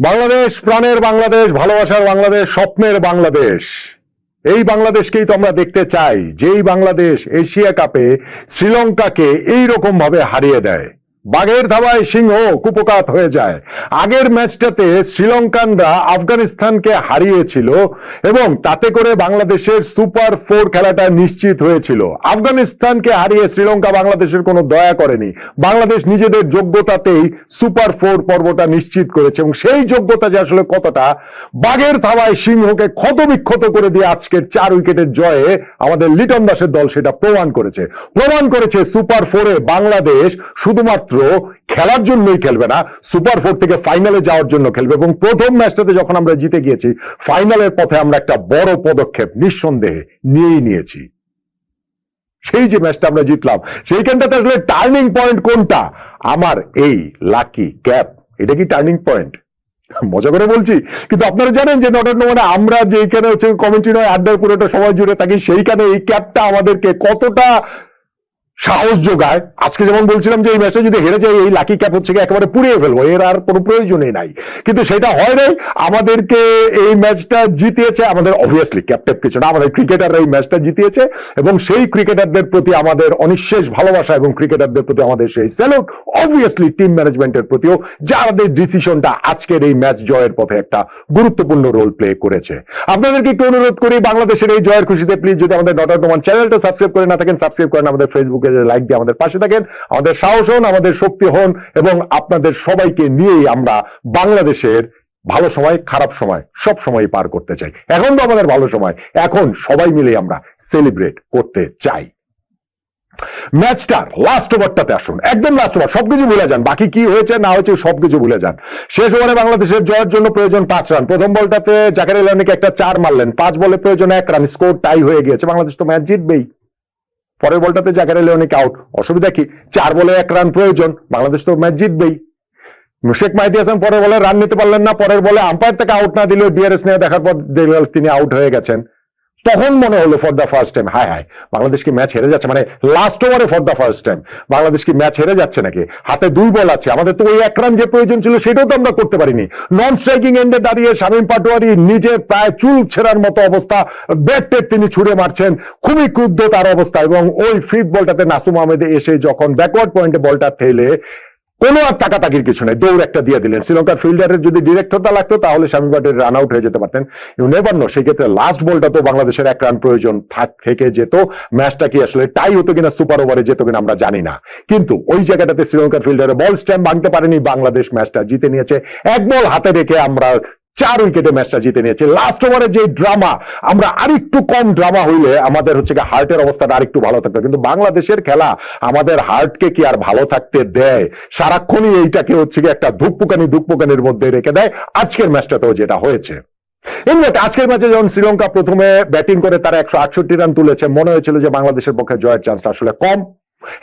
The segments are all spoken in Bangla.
বাংলাদেশ, প্রাণের বাংলাদেশ, ভালোবাসার বাংলাদেশ, স্বপ্নের বাংলাদেশ। এই বাংলাদেশকেই তো আমরা দেখতে চাই, যেই বাংলাদেশ এশিয়া কাপে শ্রীলঙ্কাকে এই রকম ভাবে হারিয়ে দেয়। বাঘের ধাওয়ায় সিংহ কুপকাত হয়ে যায়। আগের ম্যাচটাতে শ্রীলঙ্কানরা আফগানিস্তানকে হারিয়েছিল এবং তাতে করে বাংলাদেশের সুপার ফোর খেলাটা নিশ্চিত হয়েছিল। আফগানিস্তানকে হারিয়ে শ্রীলঙ্কা বাংলাদেশের কোনো দয়া করেনি। বাংলাদেশ নিজেদের যোগ্যতাতেই সুপার ফোর পর্বটা নিশ্চিত করেছে এবং সেই যোগ্যতা যে আসলে কতটা, বাঘের থাবায় সিংহকে ক্ষতবিক্ষত করে দিয়ে আজকের চার উইকেটের জয়ে আমাদের লিটন দাসের দল সেটা প্রমাণ করেছে। প্রমাণ করেছে সুপার ফোরে বাংলাদেশ শুধুমাত্র খেলার জন্যই খেলবে না সুপার ফোর থেকে ফাইনালে যাওয়ার জন্য খেলবে এবং প্রথম ম্যাচটাতে যখন আমরা জিতে গিয়েছি ফাইনালের পথে আমরা একটা বড় পদক্ষেপ নিঃসন্দেহে নিয়েই নিয়েছি। সেই যে ম্যাচটা আমরা জিতলাম, সেইখানটাতে আসলে টার্নিং পয়েন্ট কোনটা? আমার এই লাকি ক্যাপ এটা কি টার্নিং পয়েন্ট মজা করে বলছি, কিন্তু আপনারা জানেন যে নট মানে আমরা যেখানে হচ্ছে কমেন্ট্রি নয় আড্ডার পুরোটা সময় জুড়ে থাকি, সেইখানে এই ক্যাপটা আমাদেরকে কতটা সাহস যোগায়। আজকে যেমন বলছিলাম যে এই ম্যাচটা যদি হেরে যায়, এই লাকি ক্যাপ হচ্ছে একেবারে পুড়িয়ে ফেলব। এর আর কোনো প্রয়োজনই নাই। কিন্তু সেটা হয় নাই। আমাদেরকে এই ম্যাচটা জিতিয়েছে আমাদের অবভিয়াসলি ক্যাপ্টেন কিছু না আমাদের ক্রিকেটাররা এই ম্যাচটা জিতিয়েছে এবং সেই ক্রিকেটারদের প্রতি আমাদের অনিঃশেষ ভালোবাসা এবং ক্রিকেটারদের প্রতি আমাদের সেই স্যালুট অবভিয়াসলি টিম ম্যানেজমেন্টের প্রতিও যাদের ডিসিশনটা আজকের এই ম্যাচ জয়ের পথে একটা গুরুত্বপূর্ণ রোল প্লে করেছে। আপনাদেরকে একটু অনুরোধ করি, বাংলাদেশের এই জয়ের খুশিতে প্লিজ যদি আমাদের ডট আউট চ্যানেলটা সাবস্ক্রাইব করে না থাকেন সাবস্ক্রাইব করেন আমাদের ফেসবুকে লাইক দিয়ে আমাদের পাশে থাকেন, আমাদের সাহস হন, আমাদের শক্তি হন এবং আপনাদের সবাইকে নিয়েই আমরা বাংলাদেশের ভালো সময়, খারাপ সময় সব সময় পার করতে চাই। এখন তো আমাদের ভালো সময়। এখন সবাই মিলে আমরা সেলিব্রেট করতে চাই। ম্যাচটার লাস্ট ওভারটাতে আসুন। একদম লাস্ট ওভার সবকিছু ভুলে যান। বাকি কি হয়েছে, না হয়েছে, সবকিছু ভুলে যান। শেষ ওভারে বাংলাদেশের জয়ের জন্য প্রয়োজন পাঁচ রান প্রথম বলটাতে জাকার ইলানিকে একটা চার মারলেন। পাঁচ বলে প্রয়োজন এক রান স্কোর টাই হয়ে গিয়েছে। বাংলাদেশ তো ম্যাচ জিতবেই। পরের বলটাতে জাকার লিওনিক আউট অসুবিধা কি? চার বলে এক রান প্রয়োজন। বাংলাদেশ তো ম্যাচ জিতবেই। শেখ মাহিদি হাসান পরের বলে রান নিতে পারলেন না, পরের বলে আম্পায়ার থেকে আউট না দিলেও ডিআরএস নিয়ে দেখার পর দেখলেন তিনি আউট হয়ে গেছেন। তখন মনে হলো ফর দ্য ফার্স্ট টাইম হায় হায়, বাংলাদেশ কি ম্যাচ হেরে যাচ্ছে? মানে লাস্ট ওভারে for the first time Bangladesh কি ম্যাচ হেরে যাচ্ছে নাকি? হাতে দুই বল আছে, আমাদের তো ওই এক রান যে প্রয়োজন ছিল সেটাও তো আমরা করতে পারিনি। নন স্ট্রাইকিং এন্ডে দাঁড়িয়ে শামীম পাটোয়ারি নিজে প্রায় চুল ছেঁড়ার মতো অবস্থা ব্যাট টেপ তিনি ছুড়ে মারছেন, খুবই ক্রুদ্ধ তার অবস্থা এবং ওই ফিফথ বলটাতে নাসুম আহমেদ এসে যখন ব্যাকওয়ার্ড পয়েন্টে বলটা থেলে কোনো আর তাকাতাকির কিছু নাই। দৌড় একটা দিয়ে দিলেন। শ্রীলঙ্কার ফিল্ডারের যদি ডিরেক্টরটা লাগতো, তাহলে স্বামী বাটের রান আউট হয়ে যেতে পারতেন। ইউ নেভার নো সেই ক্ষেত্রে লাস্ট বলটা তো বাংলাদেশের এক রান প্রয়োজন থাক, থেকে যেত। ম্যাচটা কি আসলে টাই হতো কিনা সুপার ওভারে যেত কিনা আমরা জানি না। কিন্তু ওই জায়গাটাতে শ্রীলঙ্কার ফিল্ডারে বল স্ট্যাম্প ভাঙতে পারেনি বাংলাদেশ ম্যাচটা জিতে নিয়েছে এক বল হাতে রেখে আমরা চার উইকেটে ম্যাচটা জিতে নিয়েছে। লাস্ট ওভারে যে ড্রামা আমরা আরেকটু কম ড্রামা হইলে আমাদের হচ্ছে কি হার্টের অবস্থাটা আরেকটু ভালো থাকতো। কিন্তু বাংলাদেশের খেলা আমাদের হার্টকে কি আর ভালো থাকতে দেয়? সারাক্ষণই এইটাকে হচ্ছে কি একটা ধুকপুকানি ধুকপুকানির মধ্যে রেখে দেয়। আজকের ম্যাচটাতেও যেটা হয়েছে। আজকের ম্যাচে যখন শ্রীলঙ্কা প্রথমে ব্যাটিং করে তারা একশো আটষট্টি রান তুলেছে, মনে হয়েছিল যে বাংলাদেশের পক্ষে জয়ের চান্সটা আসলে কম।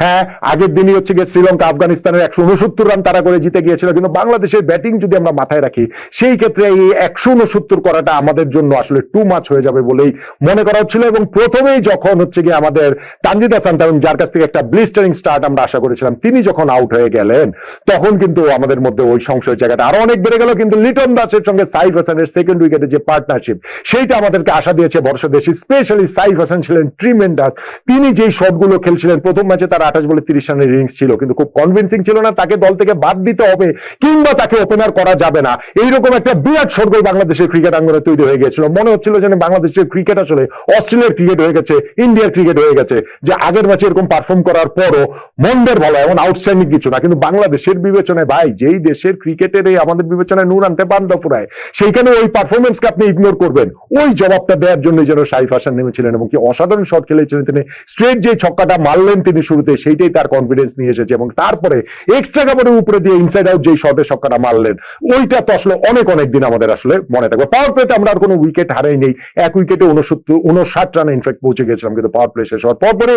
হ্যাঁ আগের দিনই হচ্ছে গিয়ে শ্রীলঙ্কা, আফগানিস্তানের একশো উনসত্তর রান তারা করে জিতে গিয়েছিল। কিন্তু বাংলাদেশের ব্যাটিং যদি আমরা মাথায় রাখি, সেই ক্ষেত্রে এই একশো উনসত্তর করাটা আমাদের জন্য আসলে টু মাছ হয়ে যাবে বলেই মনে করা হচ্ছিল। এবং প্রথমেই যখন হচ্ছে গিয়ে আমাদের তানজিদ হাসান তামিম, যার কাছ থেকে একটা ব্লিস্টারিং স্টার্ট আমরা আশা করেছিলাম, তিনি যখন আউট হয়ে গেলেন, তখন কিন্তু আমাদের মধ্যে ওই সংশয় জায়গাটা আরও অনেক বেড়ে গেল। কিন্তু লিটন দাসের সঙ্গে সাইফ হাসানের সেকেন্ড উইকেটের যে পার্টনারশিপ সেইটা আমাদেরকে আশা দিয়েছে বর্ষদেশি স্পেশালি সাইফ হাসান ছিলেন ট্রিমেন্ডাস তিনি যেই শটগুলো খেলছিলেন প্রথম ম্যাচে তার আঠাশ বলে তিরিশ রানের ইনিংস ছিল, কিন্তু খুব কনভিন্সিং ছিল না, তাকে দল থেকে বাদ দিতে হবে, কিংবা তাকে ওপেনার করা যাবে না। এইরকম একটা বিরাট সরগোল বাংলাদেশের ক্রিকেট আঙ্গনে তৈরি হয়ে গিয়েছিল। মনে হচ্ছিল যেন বাংলাদেশের ক্রিকেট আসলে অস্ট্রেলিয়ার ক্রিকেট হয়ে গেছে, ইন্ডিয়ার ক্রিকেট হয়ে গেছে, যে আগের ম্যাচে এরকম পারফর্ম করার পরও মন্দের ভালো এমন আউটস্ট্যান্ডিং কিছু না। কিন্তু বাংলাদেশের বিবেচনায়, ভাই, যেই দেশের ক্রিকেটের এই আমাদের বিবেচনায় নুন আনতে পান দফুরায়, সেইখানে ওই পারফরমেন্সকে আপনি ইগনোর করবেন। ওই জবাবটা দেওয়ার জন্য যেন সাইফ হাসান নেমেছিলেন এবং কি অসাধারণ শট খেলেছিলেন তিনি। স্ট্রেট যে ছক্কাটা মারলেন তিনি শুরুতে সেইটাই তার কনফিডেন্স নিয়ে এসেছে এবং তারপরে এক্সট্রা কাপড়ের উপরে দিয়ে ইনসাইড আউট যেই শটে ছক্কাটা মারলেন, ওইটা তো আসলে অনেক অনেক দিন আমাদের আসলে মনে থাকবে। পাওয়ার প্লেতে আমরা আর কোনো উইকেট হারাই নেই। এক উইকেটে উনসত্তর উনষাট রানে ইনফ্যাক্ট পৌঁছে গেছিলাম, কিন্তু পাওয়ার প্লে শেষ হওয়ার পরপরে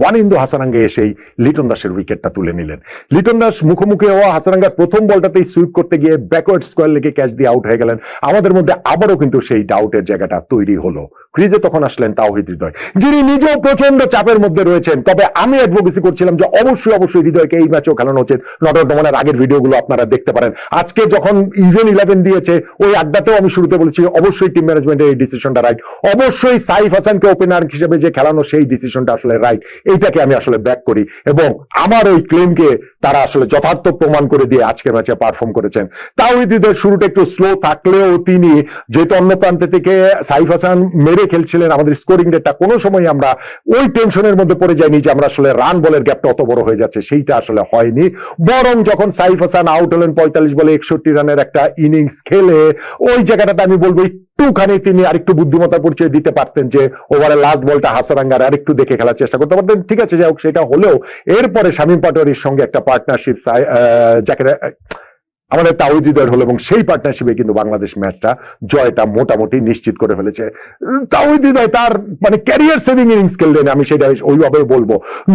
ওয়ানিন্দু হাসারাঙ্গে এসেই লিটন দাসের উইকেটটা তুলে নিলেন। লিটন দাস মুখোমুখি হওয়া হাসারাঙ্গার প্রথম বলটাতেই সুইপ করতে গিয়ে ব্যাকওয়ার্ড স্কোয়ার লেগে ক্যাচ দিয়ে আউট হয়ে গেলেন। আমাদের মধ্যে আবারও কিন্তু সেই ডাউটের জায়গাটা তৈরি হলো। ক্রিজে তখন আসলেন তাওহিদ হৃদয়, যিনি নিজেও প্রচণ্ড চাপের মধ্যে রয়েছেন। তবে আমি অ্যাডভোকেসি করছিলাম যে অবশ্যই অবশ্যই হৃদয়কে এই ম্যাচও খেলানো উচিত। নটর ডমনের আগের ভিডিওগুলো আপনারা দেখতে পারেন। আজকে যখন ইভেন ইলেভেন দিয়েছে, ওই আড্ডাতেও আমি শুরুতে বলেছি, অবশ্যই টিম ম্যানেজমেন্টের এই ডিসিশনটা রাইট অবশ্যই সাইফ হাসানকে ওপেনার হিসেবে যে খেলানো, সেই ডিসিশনটা আসলে রাইট এইটাকে আমি আসলে ব্যাক করি এবং আমার ওই ক্লেমকে তারা আসলে যথার্থ প্রমাণ করে দিয়ে আজকের ম্যাচে পারফর্ম করেছেন। তাওহিদ হৃদয়ের শুরুটা একটু স্লো থাকলেও তিনি যেহেতু অন্য প্রান্তে থেকে সাইফ হাসান মেরে খেলছিলেন, আমাদের স্কোরিং রেটটা কোনো সময় আমরা ওই টেনশনের মধ্যে পড়ে যাইনি যে আমরা আসলে রান বলের গ্যাপটা অত বড় হয়ে যাচ্ছে, সেইটা আসলে হয়নি। বরং যখন সাইফ হাসান আউট হলেন পঁয়তাল্লিশ বলে একষট্টি রানের একটা ইনিংস খেলে, ওই জায়গাটাতে আমি বলব একটুখানি তিনি আরেকটু বুদ্ধিমত্তার পরিচয় দিতে পারতেন যে ওভারে লাস্ট বলটা হাসারাঙ্গার আরেকটু দেখে খেলার চেষ্টা করতে পারতেন। ঠিক আছে, যাই হোক, সেটা হলেও এরপরে শামীম পাটোয়ারির সঙ্গে একটা পার্টনারশিপ যাকে আমাদের তাওহিদ হৃদয়ের হলো এবং সেই পার্টনারশিপে কিন্তু বাংলাদেশ ম্যাচটা জয়টা মোটামুটি নিশ্চিত করে ফেলেছে। উম, তাওহিদ তার মানে ক্যারিয়ার সেভিং ইনিংস খেললেন আমি সেটা ওইভাবে বলব।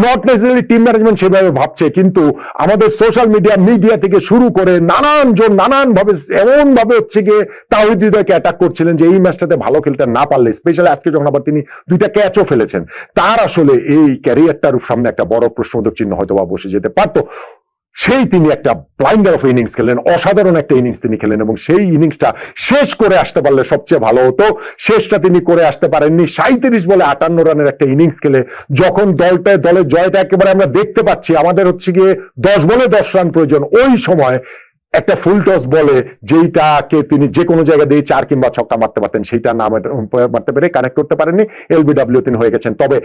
নট নেসেসারি টিম ম্যানেজমেন্ট সেভাবে ভাবছে কিন্তু আমাদের সোশ্যাল মিডিয়া মিডিয়া থেকে শুরু করে নানান জন নানান ভাবে এমন ভাবে হচ্ছে গিয়ে তাওহিদ হৃদয়কে অ্যাটাক করছিলেন যে এই ম্যাচটাতে ভালো খেলতে না পারলে স্পেশালি আজকে যখন আবার তিনি দুইটা ক্যাচও ফেলেছেন তার আসলে এই ক্যারিয়ারটার সামনে একটা বড় প্রশ্নবোধক চিহ্ন হয়তো বা বসে যেতে পারতো। সেই তিনি একটা ব্লাইন্ডার অফ ইনিংস খেলেন অসাধারণ একটা ইনিংস তিনি খেলেন এবং সেই ইনিংসটা শেষ করে আসতে পারলে সবচেয়ে ভালো হতো। শেষটা তিনি করে আসতে পারেননি। সাঁত্রিশ বলে আটান্ন রানের একটা ইনিংস খেলে যখন দলটায় দলের জয়টা একেবারে আমরা দেখতে পাচ্ছি, আমাদের হচ্ছে গিয়ে দশ বলে দশ রান প্রয়োজন, ওই সময় একটা ফুল টস বলে যেইটাকে তিনি যে কোনো জায়গা দিয়ে চার কিংবা ছক্কা মারতে পারতেন, সেইটা না মারতে পেরে কানেক্ট করতে পারেননি। এলবিডব্লিউ তিনি হয়ে গেছেন। তবে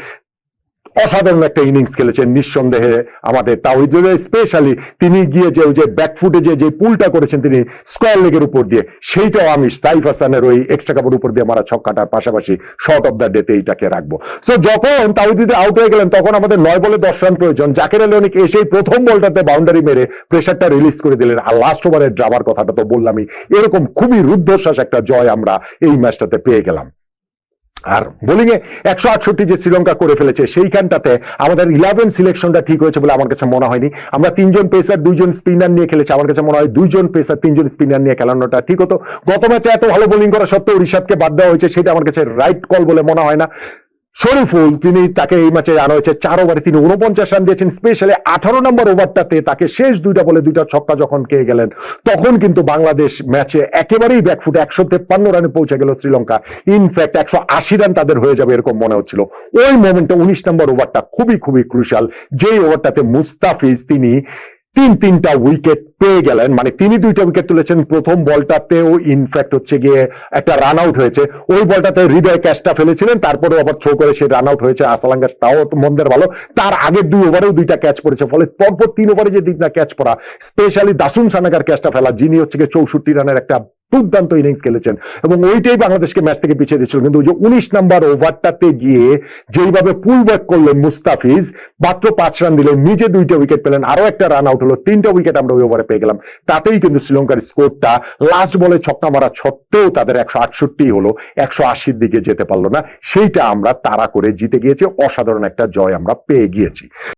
অসাধারণ একটা ইনিংস খেলেছেন নিঃসন্দেহে আমাদের। তাওহিদ স্পেশালি তিনি গিয়ে যে ওই যে ব্যাকফুটে যে যে পুলটা করেছেন তিনি স্কোয়ার লেগের উপর দিয়ে, সেইটাও আমি সাইফ হাসানের ওই এক্সট্রা কাপড় উপর দিয়ে মারা ছক্কাটার পাশাপাশি শর্ট অফ দ্য ডেতে এইটাকে রাখব। সো যখন তাওহিদ আউট হয়ে গেলেন, তখন আমাদের নয় বলে দশ রান প্রয়োজন। জাকের আলী অনেক এসেই প্রথম বলটাতে বাউন্ডারি মেরে প্রেশারটা রিলিজ করে দিলেন। আর লাস্ট ওভারের ড্রামার কথাটা তো বললামই। এরকম খুবই রুদ্ধশ্বাস একটা জয় আমরা এই ম্যাচটাতে পেয়ে গেলাম। আর বোলিং এ একশো আটষট্টি যে শ্রীলঙ্কা করে ফেলেছে, সেইখানটাতে আমাদের ইলেভেন সিলেকশনটা ঠিক হয়েছে বলে আমার কাছে মনে হয়নি। আমরা তিনজন পেসার দুইজন স্পিনার নিয়ে খেলেছি। আমার কাছে মনে হয় দুইজন পেসার তিনজন স্পিনার নিয়ে খেলানোটা ঠিক হতো। গত ম্যাচে এত ভালো বোলিং করা সত্ত্বেও ঋষাদকে বাদ দেওয়া হয়েছে, সেটা আমার কাছে রাইট কল বলে মনে হয় না। শরীফুল, তিনি তাকে এই ম্যাচে আনা হয়েছে চার ওভারে। তিনি উনপঞ্চাশ রান দিয়েছেন। স্পেশালি আঠারো নম্বর ওভারটাতে তাকে শেষ দুইটা বলে দুইটা ছক্কা যখন খেয়ে গেলেন, তখন কিন্তু বাংলাদেশ ম্যাচে একেবারেই ব্যাকফুটে একশো তেপ্পান্ন রানে পৌঁছে গেল শ্রীলঙ্কা। ইনফ্যাক্ট একশো আশি রান তাদের হয়ে যাবে এরকম মনে হচ্ছিল। ওই মোমেন্টে উনিশ নম্বর ওভারটা খুবই খুবই ক্রুশাল যেই ওভারটাতে মুস্তাফিজ, তিনি তিন তিনটা উইকেট পেয়ে গেলেন। মানে তিনি দুইটা উইকেট তুলেছেন। প্রথম বলটাতেও ইনফ্যাক্ট হচ্ছে গিয়ে একটা রান আউট হয়েছে। ওই বলটাতে হৃদয় ক্যাচটা ফেলেছিলেন। তারপরে আবার থ্রো করে সে রান আউট হয়েছে আসালাঙ্গার তাও মন্দের ভালো। তার আগের দুই ওভারেও দুইটা ক্যাচ পড়েছে। ফলে পরপর তিন ওভারে যে তিনটা ক্যাচ পড়া স্পেশালি দাসুন সানাগার ক্যাচটা ফেলা, যিনি হচ্ছে গিয়ে চৌষট্টি রানের একটা দুর্দান্ত ইনিংস খেলেছেন। এবং ওইটাই বাংলাদেশকে ম্যাচ থেকে পিছিয়ে দিয়েছিল। কিন্তু যে উনিশ নাম্বার ওভারটাতে গিয়ে যেইভাবে পুল ব্যাক করলেন মুস্তাফিজ, মাত্র পাঁচ রান দিলেন নিজে দুইটা উইকেট পেলেন। আরও একটা রান আউট হলো, তিনটা উইকেট আমরা ওই ওভারে পেয়ে গেলাম। তাতেই কিন্তু শ্রীলঙ্কার স্কোরটা লাস্ট বলে ছক্কা মারা সত্ত্বেও তাদের একশো আটষট্টি হলো, একশো আশির দিকে যেতে পারল না। সেইটা আমরা তাড়া করে জিতে গিয়েছি। অসাধারণ একটা জয় আমরা পেয়ে গিয়েছি।